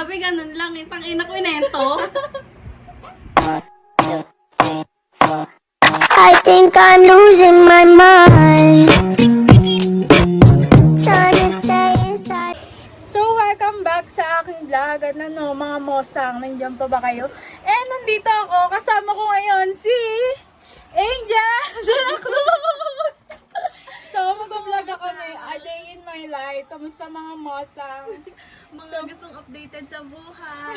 sabi ganun lang eh. Pang ina kwento. I think I'm losing my mind. So, welcome back sa aking vlog. At ano, mga mosang, nandiyan pa ba kayo? Eh, nandito ako. Kasama ko ngayon si Angel de la Cruz. so, na a day in my life. Kamusta mga mosang? Mga gustong updated sa buhay.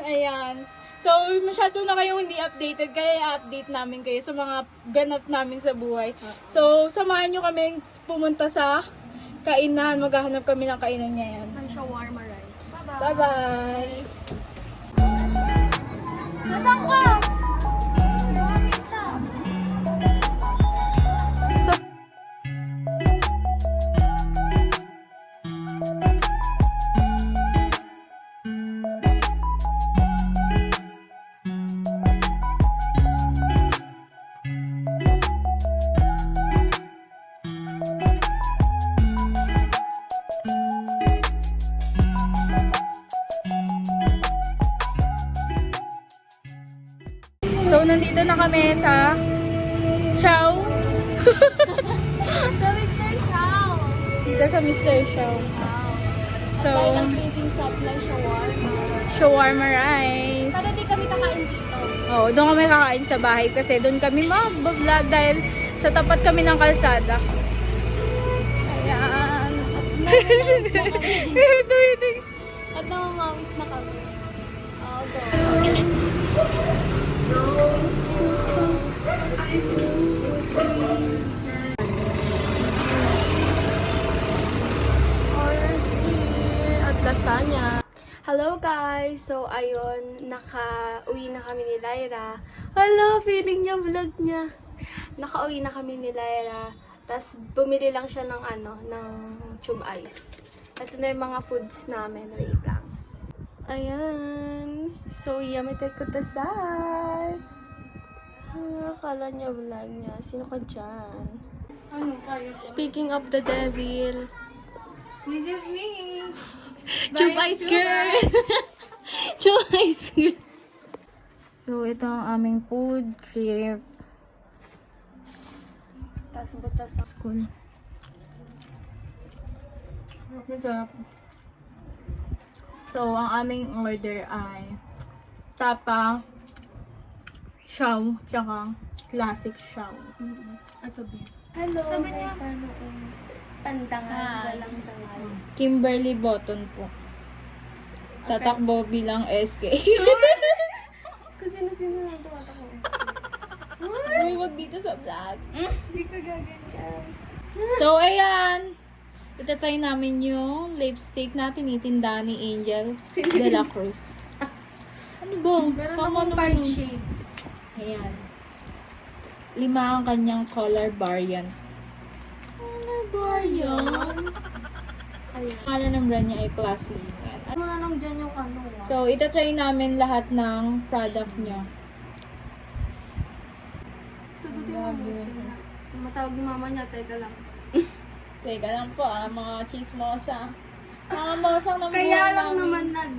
Ayan. So, masyado na kayong hindi updated, kaya i-update namin kayo sa mga ganap namin sa buhay. So, samahan nyo kami pumunta sa kainan. Maghahanap kami ng kainan ngayon. Ng shawarma rice. Bye-bye. Bye-bye! Nasaan ka? So, nandito na kami sa Chow. So, Mr. Chow. Dito sa Mr. Chow. Wow. So, Tayo ng craving ng shawarma. shawarma rice. Para di kami kakain dito. Oo, doon kami kakain sa bahay kasi doon kami mag-vlog dahil sa tapat kami ng kalsada. Ayan. Ito, ito. At namamawis na kami. Oh, go. Lasagna. Hello guys! So ayun, naka-uwi na kami ni Lyra. Hello, feeling niya vlog niya. Naka-uwi na kami ni Lyra. Tapos bumili lang siya ng ano, ng tube ice. Ito na yung mga foods namin. Wait lang. Ayan. So, yamete ko tasay. Ah, akala niya vlog niya. Sino ka dyan? Ano kayo? Speaking of the devil. This is me. Tube ice girls! Tube ice girls! So, ito ang aming food trip. Tapos butas ang School. Masarap. So, ang aming order ay tapa, shaw, tsaka classic shaw. Ito ba? Hello. Sabi niya, Pandangan, Hi. walang dangal. Kimberly Botton po. Tatakbo bilang SK. kasi na sino lang tumatakbo. Uy, wag dito sa vlog. Hindi ko gaganyan. So, ayan. Itatry namin yung lipstick na tinitinda ni Angel de la Cruz. Ano ba? Meron Tama akong five yun. shades. Ayan. Lima ang kanyang color variant. Color variant? Ayun. Kala ng brand niya ay classy. Ayan. Ano na lang dyan yung ano ah. So, itatry namin lahat ng product niya. Sagutin mo buti. Tumatawag ni mama niya, teka lang. Teka lang po ah, mga chismosa. Mga mosang na Kaya lang naman nag,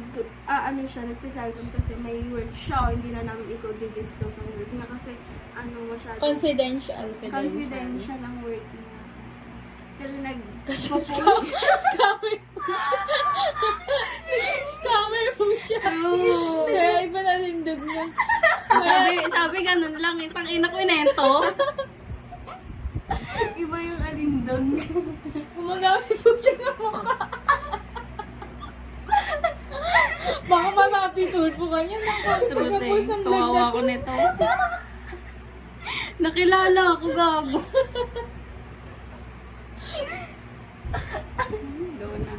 ah, ano siya, nagsiselfon kasi may word siya. Hindi na namin ikaw di-disclose ang word niya kasi ano masyado. Confidential. confidential ang word niya. Kasi nag Kasi scam- scammer po siya. scammer po siya. Kaya iba na lindog niya. sabi, sabi ganun lang eh. Pang ina kwento. Alindon. Gumagamit po siya ng mukha. Baka po kanya. Nakakataga po sa vlog Kawawa ko nito. Nakilala ako, gago. Gawa na.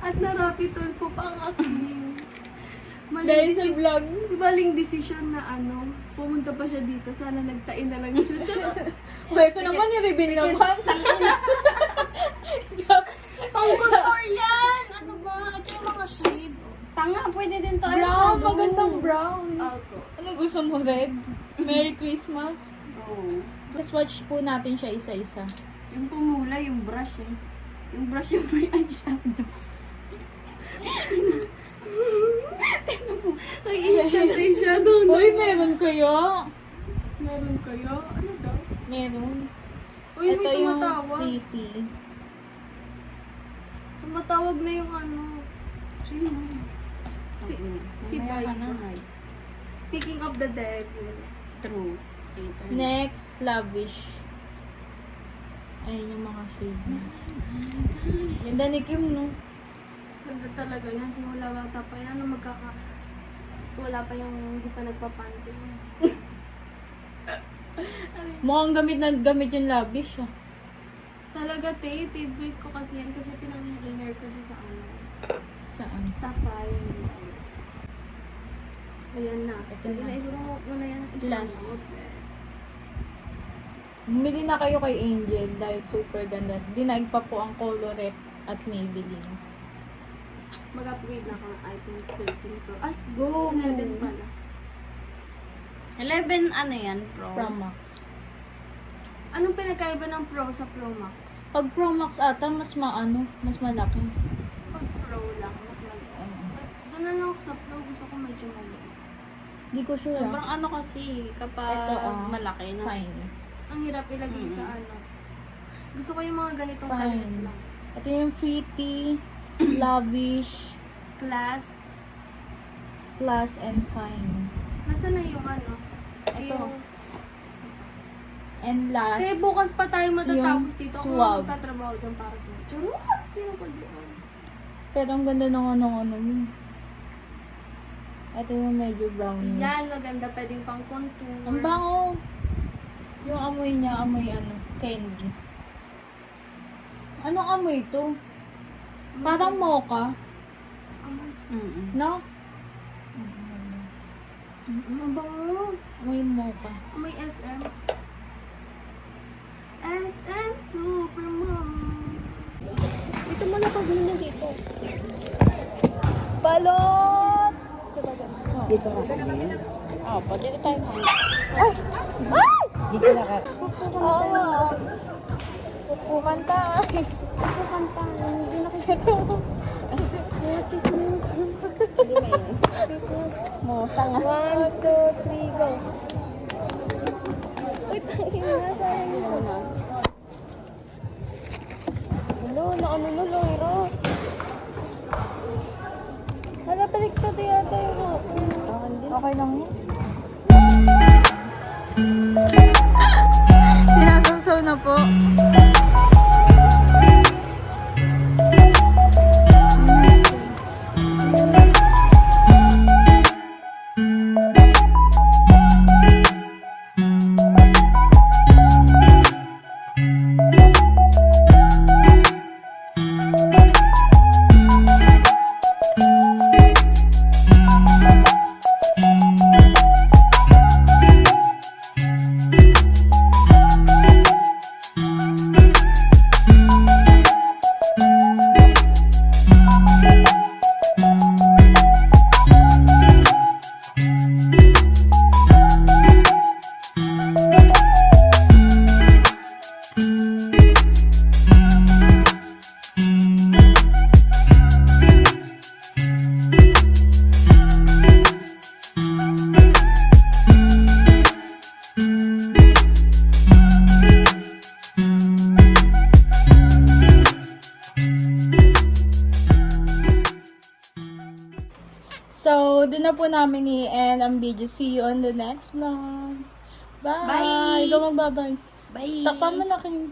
At narapitol po pa ang aking Dahil sa vlog. Di baling decision na ano, pumunta pa siya dito. Sana nagtain na lang siya. Well, ito naman i-reveal naman. Pang contour yan! Ano ba? Ito yung mga shade. oh. Tanga, pwede din to. Brown, magandang brown. Ako. Ano gusto mo, red? Merry Christmas. Oo. Just watch po natin siya isa-isa. Yung pumula, yung brush eh. Yung brush yung may eyeshadow. Ay, instant shadow na. Uy, meron kayo. Meron kayo? Ano daw? Meron. Uy, Ito may tumatawag. yung pretty. Tumatawag na yung ano. Sino? Si, si Bay. Speaking of the devil. True. Later. Next, lavish. Ayun yung mga shade niya. Ganda ni Kim, no? Ganda talaga yan. Simula bata pa yan. Nung magkaka... Wala pa yung hindi pa nagpapanty. Mukhang gamit na gamit yung lavish, ah. Talaga, te. Favorite ko kasi yan kasi pinang-inner ko siya sa ano. Saan? Sa fire. Ayan na. Ito Sige na. na, iburo mo na yan. Last. Bumili na kayo kay Angel dahil super ganda. Dinaig pa po ang colorette at Maybelline. Mag-upgrade na ka ng iPhone 13 Pro. Ay, Go! 11 pala. 11, ano yan, Pro? Pro Max. Anong pinagkaiba ng Pro sa Pro Max? Pag Pro Max ata, mas maano, mas malaki. Pag Pro lang, mas maliit. Doon na lang ako sa Pro. Gusto ko medyo maliit. Hindi ko sure. Sobrang ah. ano kasi, kapag Ito, ah, malaki na. Fine. Ang hirap ilagay sa ano. Gusto ko yung mga ganitong Fine. kalit lang. Ito yung Pretty, Lavish, Class. Class, and Fine. Nasaan na yung ano? Ito. Yung... And last, Te, bukas pa tayo matatapos yung dito. Ako suave. magtatrabaho dyan para sa... Charot! Sino pa diyan? pero ang ganda ng ano-ano mo. Ito yung medyo brownish. Yan, maganda. Pwedeng pang contour. Ang bango. Yung amoy niya, amoy ano, candy. Anong amoy to? Parang mocha. Mm-mm. no? Ang bango. Amoy mocha. Amoy SM. SM Supermom. Dito mo na pag na dito. Balot! Dito ka kami. Ah, pa dito tayo kami. Dito na ka. Oo. Pupukanta. Kanta. Hindi na kita mo. Chismis. Mocha nga. One, two, three, go. Uy, tangin na. Sayang yun. Ano na? Ano, na ano na lang, Ira. Hala, baliktad yata yung hapon. Okay lang mo. Sinasawsaw na po. So, doon na po namin i-end ang video. See you on the next vlog. Bye! Bye! Ikaw magbabay. Bye! Takpan mo na kayo.